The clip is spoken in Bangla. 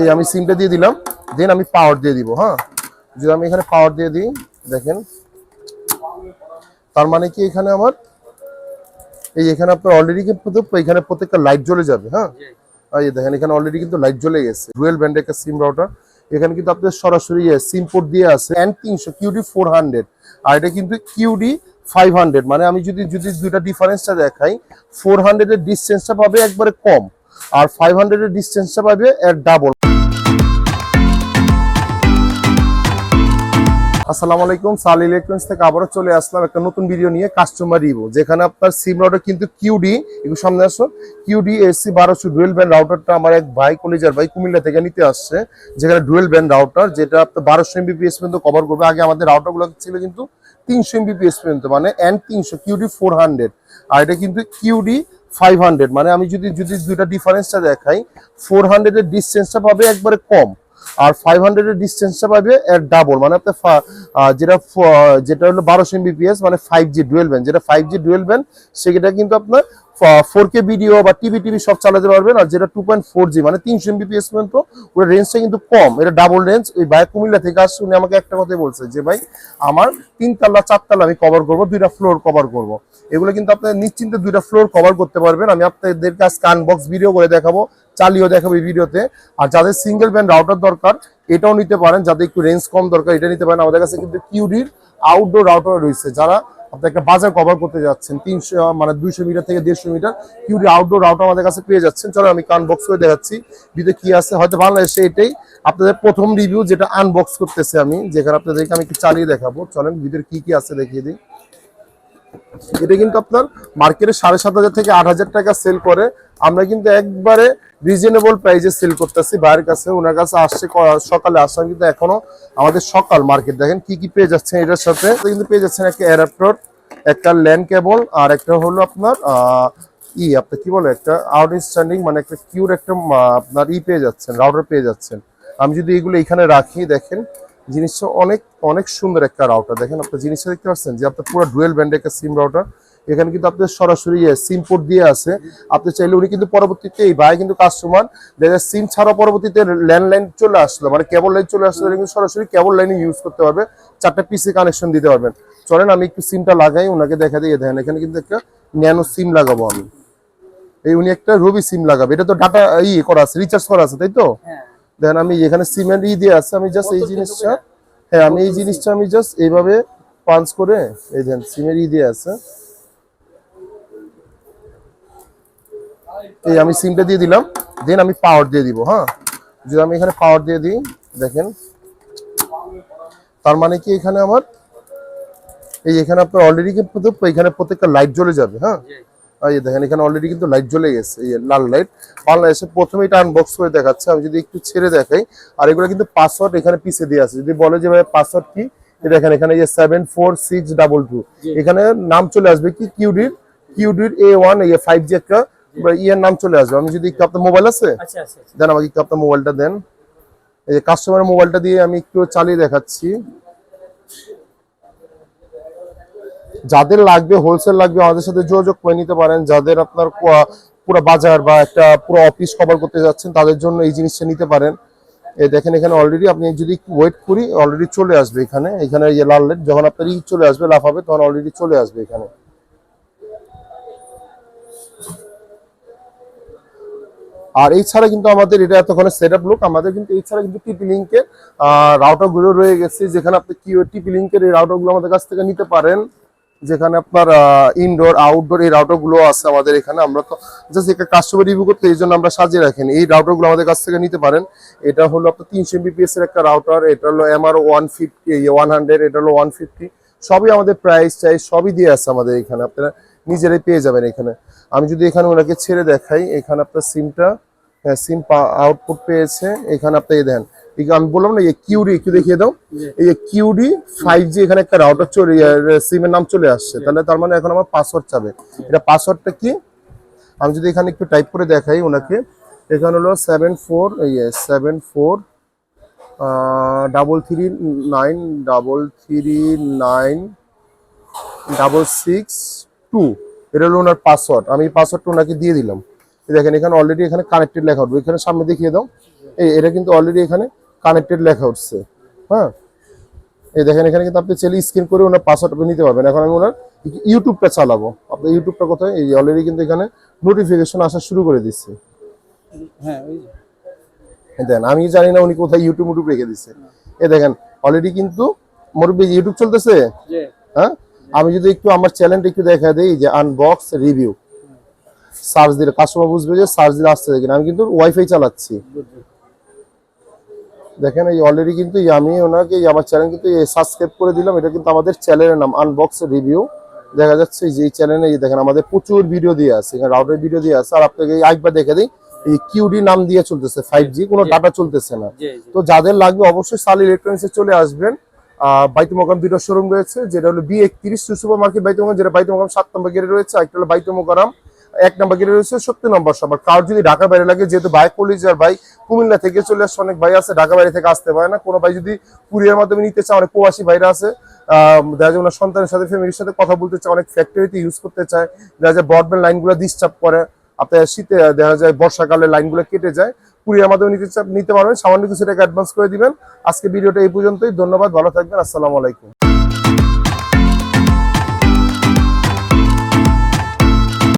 এই আমি সিমটা দিয়ে দিলাম দেন আমি পাওয়ার দিয়ে দিব হ্যাঁ? যদি আমি এখানে পাওয়ার দিয়ে দিই দেখেন। তার মানে কি এখানে আমার? এই এখানে আপনার অলরেডি কিন্তু এখানে প্রত্যেকটা লাইট জ্বলে যাবে হ্যাঁ? এই দেখেন এখানে অলরেডি কিন্তু লাইট জ্বলে গেছে। রুয়েল ব্যান্ড একটা সিম রাউটার এখানে কিন্তু আপনার সরাসরি সিম পোর্ট দিয়ে আছে এন তিনশো কিউডি ফোর হান্ড্রেড আর এটা কিন্তু কিউডি ফাইভ হান্ড্রেড মানে আমি যদি যদি দুইটা ডিফারেন্সটা দেখাই ফোর হান্ড্রেডের ডিস্টেন্সটা পাবে একবারে কম। আর ফাইভ হান্ড্রেডের ডিস্টেন্সটা পাবে এর ডাবল আসসালামু আলাইকুম, সাল ইলেকট্রনিক্স থেকে আবারও চলে আসলাম একটা নতুন ভিডিও নিয়ে কাস্টমার রিভিউ যেখানে আপনার সিম রাউটার কিন্তু কিউডি একটু সামনে আসো কিউডি এসসি বারোশো ডুয়েল ব্যান্ড রাউটারটা আমার এক ভাই, কলেজার ভাই কুমিল্লা থেকে নিতে আসছে। যেখানে ডুয়েল ব্যান্ড রাউটার যেটা আপনার বারোশো এমবিপিএস পর্যন্ত কভার করবে। আগে আমাদের রাউটারগুলো ছিল কিন্তু তিনশো এমবিপিএস পর্যন্ত মানে এন তিনশো কিউডি ফোর হান্ড্রেড আর এটা কিন্তু কিউডি ফাইভ হান্ড্রেড মানে আমি যদি যদি দুইটা ডিফারেন্সটা দেখাই ফোর হান্ড্রেডের ডিস্টেন্সটা পাবে একবারে কম, আর ফাইভ হান্ড্রেডের ডিস্টেন্সটা পাবে এর ডাবল মানে আপনার যেটা যেটা হলো বারোশো এমবিপিএস মানে ফাইভ জি ডুয়েল ব্যান্ড যেটা ফাইভ জি ডুয়েল ব্যান্ড সেটা কিন্তু আপনার ফোর কে ভিডিও বা টিভি টিভি সব চালাতে পারবেন, আর যেটা টু পয়েন্ট ফোর জি মানে তিনশো এমবিপিএস পর্যন্ত ওটা রেঞ্জটা কিন্তু কম। এটা ডাবল রেঞ্জ ওই ভাই কুমিল্লা থেকে আসছে, উনি আমাকে একটা কথাই বলছে যে, ভাই, আমার তিনতলা, চারতলা আমি কভার করব, দুইটা ফ্লোর কভার করব। এগুলো কিন্তু আপনার নিশ্চিন্তে দুইটা ফ্লোর কভার করতে পারবেন। আমি আপনাদেরকে আজকে আনবক্স ভিডিও করে দেখাবো, চালিয়েও দেখাবো এই ভিডিওতে আর যাদের সিঙ্গেল ব্যান্ড রাউটার দরকার, এটাও নিতে পারেন। যাদের একটু রেঞ্জ কম দরকার, এটা নিতে পারেন। আমাদের কাছে কিন্তু কিউডির আউটডোর রাউটার রয়েছে। যারা আপনি একটা বাজার কভার করতে যাচ্ছেন। তিনশো মানে দুইশো মিটার থেকে দেড়শো মিটার কিউরি আউটডোর রাউটার আমাদের কাছে পেয়ে যাচ্ছেন। চলো আমি আনবক্স করে দেখাচ্ছি। ভিতরে কি আছে? হয়তো বাংলাদেশে এটাই আপনাদের প্রথম রিভিউ যেটা আনবক্স করতেছে আমি। যেখানে আপনাদেরকে আমি একটু চালিয়ে দেখাবো। চলেন ভিতরে কি কি আছে দেখিয়ে দিই। এটা কিন্তু আপনার মার্কেটে সাড়ে সাত হাজার থেকে আট হাজার টাকা সেল করে। আমরা কিন্তু একবারে রিজনেবল প্রাইসে সেল করতেছি। বাইরের কাছে ওনার কাছে আসছে সকালে আসলাম, কিন্তু এখনও আমাদের সকাল মার্কেট দেখেন কি কি পেয়ে যাচ্ছেন এটার সাথে। কিন্তু পেয়ে যাচ্ছেন একটা অ্যাডাপ্টর একটা ল্যান্ড কেবল আর একটা হলো আপনার ই আপনার কি বলে, একটা আউটস্ট্যান্ডিং মানে একটা কিউর একটা আপনার ই পেয়ে যাচ্ছেন রাউটার পেয়ে যাচ্ছেন। আমি যদি এগুলো এখানে রাখি, দেখেন জিনিসটা অনেক অনেক সুন্দর একটা রাউটার দেখেন আপনার জিনিসটা দেখতে পাচ্ছেন যে আপনার পুরো ডুয়েল ব্যান্ড একটা সিম রাউটার এখানে কিন্তু আপনার সরাসরি সিম পোর্ট দিয়ে আছে। আপনি চাইলে উনি কিন্তু পরবর্তীতে এই ভাই কিন্তু কাস্টমার দেখা সিম ছাড়া পরবর্তীতে ল্যান্ডলাইন চলে আসলো। মানে কেবল লাইন চলে আসলো কিন্তু সরাসরি কেবল লাইনে ইউজ করতে পারবে। চারটা পিসি কানেকশন দিতে পারবেন। চলেন আমি একটু সিমটা লাগাই ওনাকে দেখা দিয়ে দেখেন এখানে কিন্তু একটা ন্যানো সিম লাগাবো আমি। এই উনি একটা রবি সিম লাগাবে। এটা তো ডাটা ই করা আছে রিচার্জ করা আছে তাই তো? হ্যাঁ। দেন আমি এখানে সিমেন্ট ই দিয়ে আছে। আমি জাস্ট এই জিনিসটা হ্যাঁ আমি এই জিনিসটা আমি জাস্ট এইভাবে পাঞ্চ করে এই দেন সিমের ই দিয়ে আছে। এই আমি সিমটা দিয়ে দিলাম দেন আমি পাওয়ার দিয়ে দিব হ্যাঁ? যদি আমি এখানে পাওয়ার দিয়ে দিই দেখেন। তার মানে কি এখানে আমার এই এখানে আপনার অলরেডি কিন্তু এখানে প্রত্যেকটা লাইট জ্বলে যাবে হ্যাঁ? এই দেখেন এখানে অলরেডি কিন্তু লাইট জ্বলে গেছে এই লাল লাইট বাংলাদেশে প্রথমে এটা আনবক্স করে দেখাচ্ছে আমি যদি একটু ছেড়ে দেখাই আর এগুলো কিন্তু পাসওয়ার্ড এখানে পিছিয়ে দিয়ে আছে। যদি বলে যে ভাই পাসওয়ার্ড কি দেখেন এখানে যে seven four six double two এখানে নাম চলে আসবে কি কিউডির কিউডির এ ওয়ান এই ফাইভ জি একটা ইয়ের নাম চলে আসবে। আমি যদি একটু আপনার মোবাইল আছে আচ্ছা আচ্ছা আচ্ছা। দেন আমাকে একটু আপনার মোবাইলটা দেন। এই যে কাস্টমারের মোবাইলটা দিয়ে আমি একটু চালিয়ে দেখাচ্ছি। যাদের লাগবে হোলসেল লাগবে আমাদের সাথে যোগাযোগ করে নিতে পারেন। যাদের আপনার পুরো বাজার বা একটা পুরো অফিস কভার করতে যাচ্ছেন তাদের জন্য এই জিনিসটা নিতে পারেন। এই দেখেন এখানে অলরেডি আপনি যদি ওয়েট করি অলরেডি চলে আসবে এখানে। এখানে এই লাল লাইট যখন আপনার ই চলে আসবে লাফাবে তখন অলরেডি চলে আসবে এখানে। আর এই ছাড়া কিন্তু আমাদের এটা এতক্ষণে সেট আপ লুক আমাদের কিন্তু এই ছাড়া কিন্তু টিপি লিঙ্কের রাউটারগুলো রয়ে গেছে, যেখানে আপনি কি টিপি লিঙ্কের এই রাউটারগুলো আমাদের কাছ থেকে নিতে পারেন। যেখানে আপনার ইনডোর আউটডোর এই রাউটারগুলো আছে আমাদের এখানে। আমরা তো জাস্ট একটা কাস্টমার রিভিউ করতে এই জন্য আমরা সাজিয়ে রাখেন। এই রাউটারগুলো আমাদের কাছ থেকে নিতে পারেন। এটা হলো আপনার তিনশো এমবিপিএস এর একটা রাউটার এটা হলো MR one fifty one hundred এটা হলো ওয়ান ফিফটি সবই আমাদের প্রাইস চাই, সবই দিয়ে আছে আমাদের এখানে। আপনারা নিজেরাই পেয়ে যাবেন এখানে। আমি যদি এখানে ওনাকে ছেড়ে দেখাই, এখানে আপনার সিমটা সিম আউটপুট পেয়েছে। এখানে আপনি দেন আমি বললাম না, এই কিউডি একটু দেখিয়ে দাও। এই কিউডি ফাইভ জি এখানে একটা রাউটার চলে সিমের নাম চলে আসছে। তাহলে তার মানে এখন আমার পাসওয়ার্ড চাবে। এটা পাসওয়ার্ডটা কি? আমি যদি এখানে একটু টাইপ করে দেখাই ওনাকে। এখানে হলো seven four seven four double three nine double three nine double six two এটা হলো ওনার পাসওয়ার্ড আমি পাসওয়ার্ডটা ওনাকে দিয়ে দিলাম। দেখেন এখানে অলরেডি এখানে কানেক্টেড লেখা হবে এখানে সামনে দেখিয়ে দাও। এই এটা কিন্তু অলরেডি এখানে কানেক্টেড লেখা উঠছে। হ্যাঁ? এই দেখেন এখানে কিন্তু আপনি চাইলে স্ক্যান করে ওনার পাসওয়ার্ড আপনি নিতে পারবেন। এখন আমি ওনার ইউটিউবটা চালাবো। আপনার ইউটিউবটা কোথায়? এই অলরেডি কিন্তু এখানে নোটিফিকেশন আসা শুরু করে দিচ্ছে। হ্যাঁ ওই দেখেন আমি জানি না উনি কোথায় ইউটিউব ইউটিউব রেখে দিচ্ছে। এই দেখেন অলরেডি কিন্তু মুরব্বী ইউটিউব চলতেছে? হ্যাঁ? আমি যদি একটু আমার চ্যানেলটা একটু দেখা দিই যে আনবক্স রিভিউ সার্চ দিলে কাস্টমার বুঝবে যে সার্চ দিলে আসছে কিনা। আমি কিন্তু ওয়াইফাই চালাচ্ছি। দেখেন এই অলরেডি কিন্তু আমি ওনাকে আমার চ্যানেল কিন্তু সাবস্ক্রাইব করে দিলাম। এটা কিন্তু আমাদের চ্যানেলের নাম আনবক্স রিভিউ দেখা যাচ্ছে যে এই চ্যানেলে দেখেন আমাদের প্রচুর ভিডিও দিয়ে আছে। এখানে রাউটার ভিডিও দিয়ে আছে। আর আপনাকে একবার দেখে দিই এই কিউডি নাম দিয়ে চলতেছে ফাইভ জি কোনো ডাটা চলতেছে না। তো যাদের লাগবে অবশ্যই সাল ইলেকট্রনিক্সে চলে আসবেন। বাইতু মোকাম দুটো শোরুম রয়েছে যেটা হলো বি একত্রিশ সুপার মার্কেট বাইতু মোকাম যেটা বাইতু মোকাম সাত নম্বর গেটে রয়েছে। একটা হলো বাইতু মোকারাম এক নম্বর গেটে রয়েছে, সত্তর নম্বর সব আর কার যদি ঢাকা বাইরে লাগে, যেহেতু ভাই কলিজার ভাই কুমিল্লা থেকে চলে আসছে, অনেক ভাই আছে, ঢাকা বাইরে থেকে আসতে পারে না। কোনো ভাই যদি কুরিয়ার মাধ্যমে নিতে চায়, অনেক প্রবাসী ভাইরা আছে দেখা যায় ওনার সন্তানের সাথে, ফ্যামিলির সাথে কথা বলতে চায়, অনেক ফ্যাক্টরিতে ইউজ করতে চায়। দেখা যায় ব্রডব্যান্ড লাইনগুলো ডিস্টার্ব করে। আপনার শীতে দেখা যায় বর্ষাকালে লাইনগুলো কেটে যায়। কুরিয়ার মাধ্যমে নিতে নিতে পারবেন। সামান্য কিছু টাকা অ্যাডভান্স করে দিবেন। আজকে ভিডিওটা এই পর্যন্তই। ধন্যবাদ, ভালো থাকবেন। আসসালামু আলাইকুম।